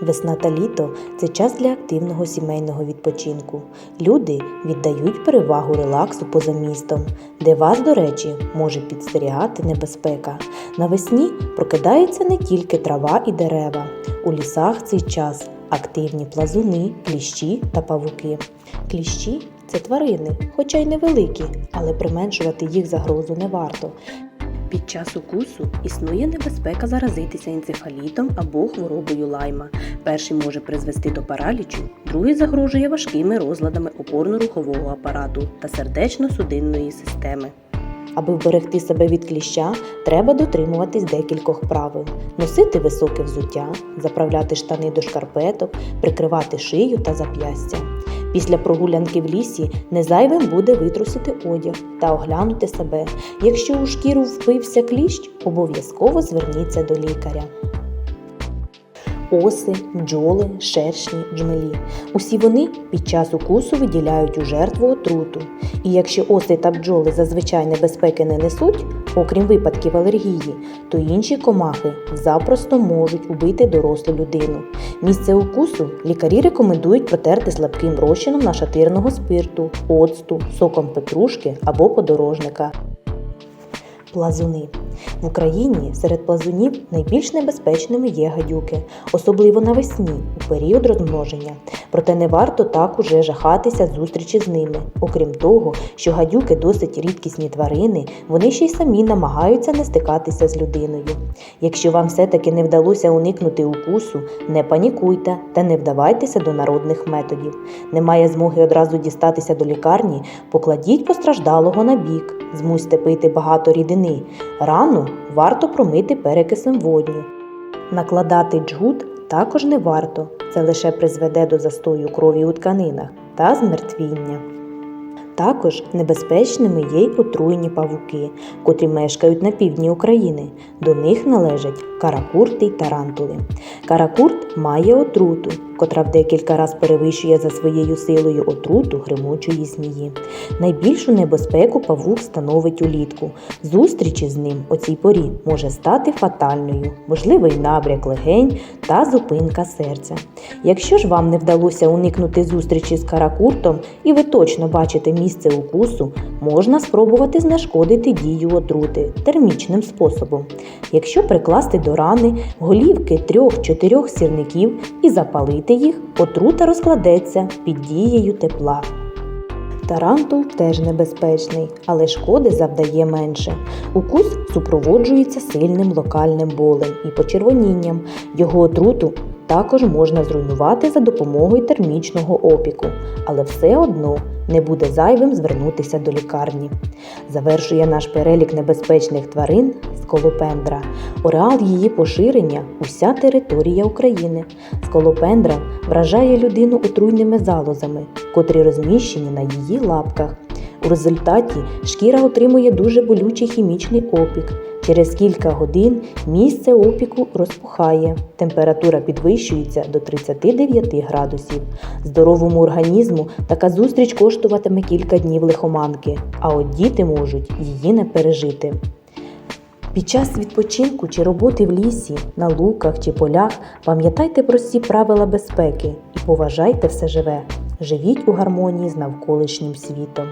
Весна та літо це час для активного сімейного відпочинку. Люди віддають перевагу релаксу поза містом, де вас, до речі, може підстерігати небезпека. Навесні прокидається не тільки трава і дерева. У лісах цей час активні плазуни, кліщі та павуки. Кліщі це тварини, хоча й невеликі, але применшувати їх загрозу не варто. Під час укусу існує небезпека заразитися енцефалітом або хворобою лайма. Перший може призвести до паралічу, другий загрожує важкими розладами опорно-рухового апарату та сердечно-судинної системи. Аби вберегти себе від кліща, треба дотримуватись декількох правил: носити високе взуття, заправляти штани до шкарпеток, прикривати шию та зап'ястя. Після прогулянки в лісі не зайвим буде витрусити одяг та оглянути себе. Якщо у шкіру впився кліщ, обов'язково зверніться до лікаря. Оси, бджоли, шершні, джмелі. Усі вони під час укусу виділяють у жертву отруту. І якщо оси та бджоли зазвичай небезпеки не несуть, окрім випадків алергії, то інші комахи запросто можуть убити дорослу людину. Місце укусу лікарі рекомендують протерти слабким розчином нашатирного спирту, оцту, соком петрушки або подорожника. Плазуни. В Україні серед плазунів найбільш небезпечними є гадюки, особливо навесні, у період розмноження. Проте не варто так уже жахатися зустрічі з ними. Окрім того, що гадюки досить рідкісні тварини, вони ще й самі намагаються не стикатися з людиною. Якщо вам все-таки не вдалося уникнути укусу, не панікуйте та не вдавайтеся до народних методів. Немає змоги одразу дістатися до лікарні, покладіть постраждалого на бік, змусьте пити багато рідини. Рану варто промити перекисом водню. Накладати джгут також не варто, це лише призведе до застою крові у тканинах та змертвіння. Також небезпечними є й отруєні павуки, котрі мешкають на півдні України. До них належать каракурти й тарантули. Каракурт має отруту, котра в декілька раз перевищує за своєю силою отруту гримучої змії. Найбільшу небезпеку павук становить улітку. Зустрічі з ним у цій порі може стати фатальною, можливий набряк легень та зупинка серця. Якщо ж вам не вдалося уникнути зустрічі з каракуртом і ви точно бачите місце укусу, можна спробувати знешкодити дію отрути термічним способом. Якщо прикласти до рани голівки трьох-чотирьох сірників і запалити їх, отрута розкладеться під дією тепла. Тарантул теж небезпечний, але шкоди завдає менше. Укус супроводжується сильним локальним болем і почервонінням. Його отруту також можна зруйнувати за допомогою термічного опіку, але все одно не буде зайвим звернутися до лікарні. Завершує наш перелік небезпечних тварин сколопендра. Ореал її поширення уся територія України. Сколопендра вражає людину отруйними залозами, котрі розміщені на її лапках. У результаті шкіра отримує дуже болючий хімічний опік. Через кілька годин місце опіку розпухає, температура підвищується до 39 градусів. Здоровому організму така зустріч коштуватиме кілька днів лихоманки, а от діти можуть її не пережити. Під час відпочинку чи роботи в лісі, на луках чи полях пам'ятайте прості правила безпеки і поважайте все живе. Живіть у гармонії з навколишнім світом.